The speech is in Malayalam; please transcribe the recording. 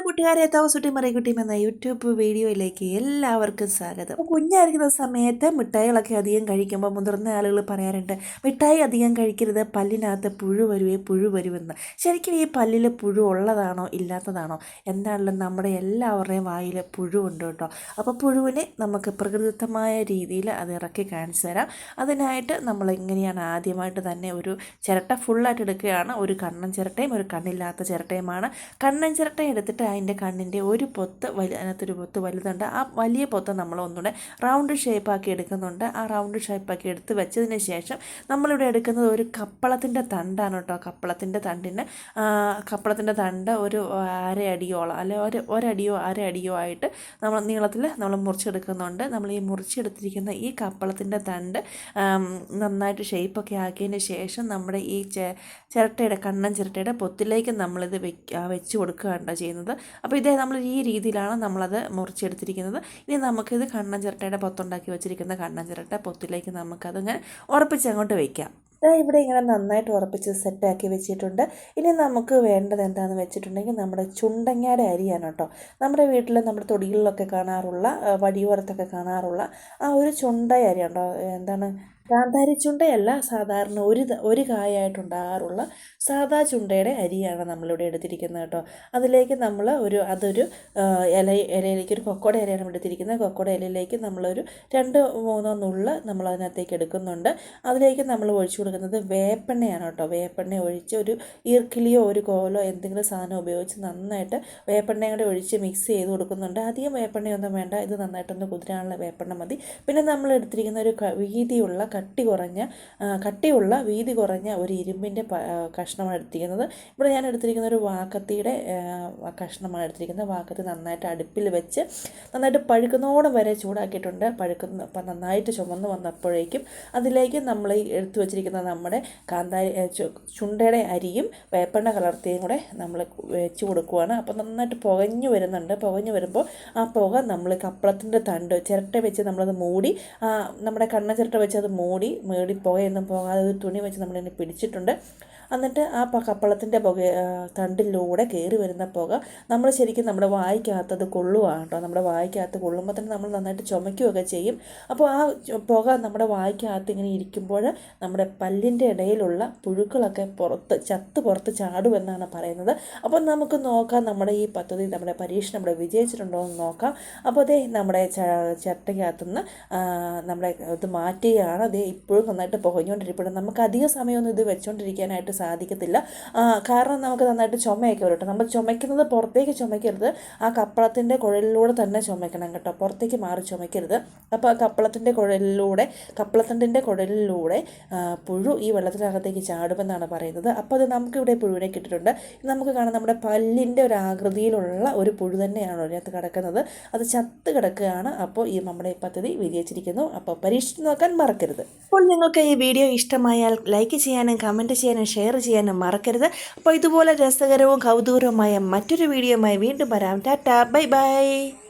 കൂട്ടുകാരെ തവസുട്ടി മറികുട്ടിയും എന്ന യൂട്യൂബ് വീഡിയോയിലേക്ക് എല്ലാവർക്കും സ്വാഗതം. കുഞ്ഞായിരിക്കുന്ന സമയത്ത് മിഠായികളൊക്കെ അധികം കഴിക്കുമ്പോൾ മുതിർന്ന ആളുകൾ പറയാറുണ്ട് മിഠായി അധികം കഴിക്കരുത് പല്ലിനകത്ത് പുഴു വരുവേ പുഴു വരുമെന്ന് ശരിക്കും ഈ പല്ലിൽ പുഴു ഉള്ളതാണോ ഇല്ലാത്തതാണോ? എന്താണല്ലോ നമ്മുടെ എല്ലാവരുടെയും വായിൽ പുഴു ഉണ്ട് കേട്ടോ. അപ്പോൾ പുഴുവിനെ നമുക്ക് പ്രകൃതിദത്തമായ രീതിയിൽ അത് ഇറക്കി കാണിച്ചു തരാം. അതിനായിട്ട് നമ്മൾ എങ്ങനെയാണ് ആദ്യമായിട്ട് തന്നെ ഒരു ചിരട്ട ഫുള്ളായിട്ട് എടുക്കുകയാണ്. ഒരു കണ്ണൻ ചിരട്ടയും ഒരു കണ്ണില്ലാത്ത ചിരട്ടയുമാണ്. കണ്ണൻ ചിരട്ട എടുത്തിട്ട് അതിന്റെ കണ്ണിന്റെ ഒരു പൊത്ത് വലിയ അതിനകത്തൊരു പൊത്ത് വലുതുണ്ട്. ആ വലിയ പൊത്ത് നമ്മൾ ഒന്നുകൂടെ റൗണ്ട് ഷേപ്പാക്കി എടുക്കുന്നുണ്ട്. ആ റൗണ്ട് ഷേപ്പാക്കി എടുത്ത് വെച്ചതിന് ശേഷം നമ്മളിവിടെ എടുക്കുന്നത് ഒരു കപ്പളത്തിന്റെ തണ്ടാണ് കേട്ടോ. കപ്പളത്തിന്റെ തണ്ടിന് കപ്പളത്തിന്റെ തണ്ട് ഒരു അരയടിയോളം അല്ലെ ഒരു ഒരടിയോ അരയടിയോ ആയിട്ട് നമ്മൾ നീളത്തിൽ നമ്മൾ മുറിച്ചെടുക്കുന്നുണ്ട്. നമ്മൾ ഈ മുറിച്ചെടുത്തിരിക്കുന്ന ഈ കപ്പളത്തിന്റെ തണ്ട് നന്നായിട്ട് ഷേപ്പൊക്കെ ആക്കിയതിന് ശേഷം നമ്മുടെ ഈ ചിരട്ടയുടെ കണ്ണൻ ചിരട്ടയുടെ പൊത്തിലേക്ക് നമ്മളിത് വെച്ച് കൊടുക്കുകയാണ് ചെയ്യുന്നത്. അപ്പോൾ ഇതേ നമ്മൾ ഈ രീതിയിലാണ് നമ്മളത് മുറിച്ചെടുത്തിരിക്കുന്നത്. ഇനി നമുക്കിത് കണ്ണൻ ചിരട്ടയുടെ പൊത്തുണ്ടാക്കി വെച്ചിരിക്കുന്ന കണ്ണൻ ചിരട്ട പൊത്തിലേക്ക് ഉറപ്പിച്ച് അങ്ങോട്ട് വയ്ക്കാം ഇവിടെ ഇങ്ങനെ നന്നായിട്ട് ഉറപ്പിച്ച് സെറ്റാക്കി വെച്ചിട്ടുണ്ട്. ഇനി നമുക്ക് വേണ്ടത് എന്താണെന്ന് വെച്ചിട്ടുണ്ടെങ്കിൽ നമ്മുടെ ചുണ്ടങ്ങയുടെ അരിയാണ് കേട്ടോ. നമ്മുടെ വീട്ടിൽ നമ്മുടെ തൊടികളിലൊക്കെ കാണാറുള്ള വടിയോരത്തൊക്കെ കാണാറുള്ള ആ ഒരു ചുണ്ട ഉണ്ടോ എന്താണ്? കാന്താരി ചുണ്ടയല്ല സാധാരണ ഒരു ഒരു കായായിട്ടുണ്ടാകാറുള്ള സാദാ ചുണ്ടയുടെ അരിയാണ് നമ്മളിവിടെ എടുത്തിരിക്കുന്നത് കേട്ടോ. അതിലേക്ക് നമ്മൾ ഒരു അതൊരു ഇല ഇലയിലേക്ക് ഒരു കൊക്കോട ഇലയാണ് എടുത്തിരിക്കുന്നത്. കൊക്കോട ഇലയിലേക്ക് നമ്മളൊരു രണ്ട് മൂന്നോ നുള്ള് നമ്മൾ അതിനകത്തേക്ക് എടുക്കുന്നുണ്ട്. അതിലേക്ക് നമ്മൾ ഒഴിച്ചു കൊടുക്കുന്നത് വേപ്പെണ്ണയാണ് കേട്ടോ. വേപ്പെണ്ണ ഒഴിച്ച് ഒരു ഈർക്കിളിയോ ഒരു കോലോ എന്തെങ്കിലും സാധനം ഉപയോഗിച്ച് നന്നായിട്ട് വേപ്പെണ്ണയും കൂടെ ഒഴിച്ച് മിക്സ് ചെയ്ത് കൊടുക്കുന്നുണ്ട്. അധികം വേപ്പെണ്ണയൊന്നും വേണ്ട. ഇത് നന്നായിട്ടൊന്ന് കുതിരാനുള്ള വേപ്പെണ്ണ മതി. പിന്നെ നമ്മൾ എടുത്തിരിക്കുന്ന ഒരു വീതിയുള്ള കട്ടി കുറഞ്ഞ കട്ടിയുള്ള വീതി കുറഞ്ഞ ഒരു ഇരുമ്പിന്റെ കഷ്ണമാണ് എടുത്തിരിക്കുന്നത്. ഇവിടെ ഞാൻ എടുത്തിരിക്കുന്ന ഒരു വാക്കത്തിയുടെ കഷ്ണമാണ് എടുത്തിരിക്കുന്നത്. വാക്കത്തി നന്നായിട്ട് അടുപ്പിൽ വെച്ച് നന്നായിട്ട് പഴുക്കുന്നോടം വരെ ചൂടാക്കിയിട്ടുണ്ട്. പഴുക്കുന്ന നന്നായിട്ട് ചുമന്ന് വന്നപ്പോഴേക്കും അതിലേക്ക് നമ്മൾ എടുത്തു വെച്ചിരിക്കുന്ന നമ്മുടെ കാന്താരി ചുണ്ടയുടെ അരിയും വേപ്പെണ്ണ കലർത്തിയും കൂടെ നമ്മൾ വെച്ച് കൊടുക്കുവാണ്. അപ്പോൾ നന്നായിട്ട് പുകഞ്ഞു വരുന്നുണ്ട്. പുകഞ്ഞു വരുമ്പോൾ ആ പുക നമ്മൾ കപ്പളത്തിന്റെ തണ്ട് ചിരട്ട വെച്ച് നമ്മളത് മൂടി നമ്മുടെ കണ്ണ ചിരട്ട വെച്ച് അത് മൂടി മേടി പുകയൊന്നും പോകാതെ ഒരു തുണി വെച്ച് നമ്മളിതിനെ പിടിച്ചിട്ടുണ്ട്. എന്നിട്ട് ആ കപ്പളത്തിന്റെ പുക തണ്ടിലൂടെ കയറി വരുന്ന പുക നമ്മൾ ശരിക്കും നമ്മുടെ വായിക്കകത്തത് കൊള്ളുവാണ് കേട്ടോ നമ്മുടെ വായിക്കകത്ത് കൊള്ളുമ്പോൾ തന്നെ നമ്മൾ നന്നായിട്ട് ചുമയ്ക്കുകയൊക്കെ ചെയ്യും. അപ്പോൾ ആ പുക നമ്മുടെ വായിക്കകത്ത് ഇങ്ങനെ ഇരിക്കുമ്പോൾ നമ്മുടെ പല്ലിന്റെ ഇടയിലുള്ള പുഴുക്കളൊക്കെ പുറത്ത് ചത്ത് പുറത്ത് ചാടുമെന്നാണ് പറയുന്നത്. അപ്പോൾ നമുക്ക് നോക്കാം നമ്മുടെ ഈ പദ്ധതി നമ്മുടെ പരീക്ഷണം നമ്മുടെ വിജയിച്ചിട്ടുണ്ടോ എന്ന് നോക്കാം. അപ്പോൾ അതേ നമ്മുടെ ചട്ടയ്ക്കകത്തുനിന്ന് നമ്മുടെ ഇത് മാറ്റുകയാണ്. അതേ ഇപ്പോഴും നന്നായിട്ട് പുകഞ്ഞുകൊണ്ടിരിപ്പുണ്ട്. നമുക്ക് അധിക സമയമൊന്നും ഇത് വെച്ചുകൊണ്ടിരിക്കാനായിട്ട് സാധിക്കത്തില്ല. കാരണം നമുക്ക് നന്നായിട്ട് ചുമയൊക്കെ വരും നമ്മൾ ചുമയ്ക്കുന്നത് പുറത്തേക്ക് ചുമയ്ക്കരുത്. ആ കപ്പളത്തിന്റെ കുഴലിലൂടെ തന്നെ ചുമയ്ക്കണം കേട്ടോ. പുറത്തേക്ക് മാറി ചുമയ്ക്കരുത്. അപ്പോൾ ആ കപ്പളത്തിന്റെ കുഴലിലൂടെ കപ്പളത്തിന്റെ കുഴലിലൂടെ പുഴു ഈ വെള്ളത്തിനകത്തേക്ക് ചാടുമെന്നാണ് പറയുന്നത്. അപ്പോൾ അത് നമുക്കിവിടെ പുഴുവിനെ കിട്ടിയിട്ടുണ്ട്. നമുക്ക് കാണാം നമ്മുടെ പല്ലിന്റെ ഒരു ആകൃതിയിലുള്ള ഒരു പുഴു തന്നെയാണ് അതിനകത്ത് കിടക്കുന്നത്. അത് ചത്ത് കിടക്കുകയാണ്. അപ്പോൾ ഈ നമ്മുടെ പദ്ധതി വിജയിച്ചിരിക്കുന്നു. അപ്പോൾ പരീക്ഷിച്ച് നോക്കാൻ മറക്കരുത്. അപ്പോൾ നിങ്ങൾക്ക് ഈ വീഡിയോ ഇഷ്ടമായാൽ ലൈക്ക് ചെയ്യാനും കമന്റ് ചെയ്യാനും ഷെയർ ചെയ്യാനും മറക്കരുത്. അപ്പോൾ ഇതുപോലെ രസകരവും കൗതുകരവുമായ മറ്റൊരു വീഡിയോയുമായി വീണ്ടും വരാം. ടാറ്റ. Bye bye.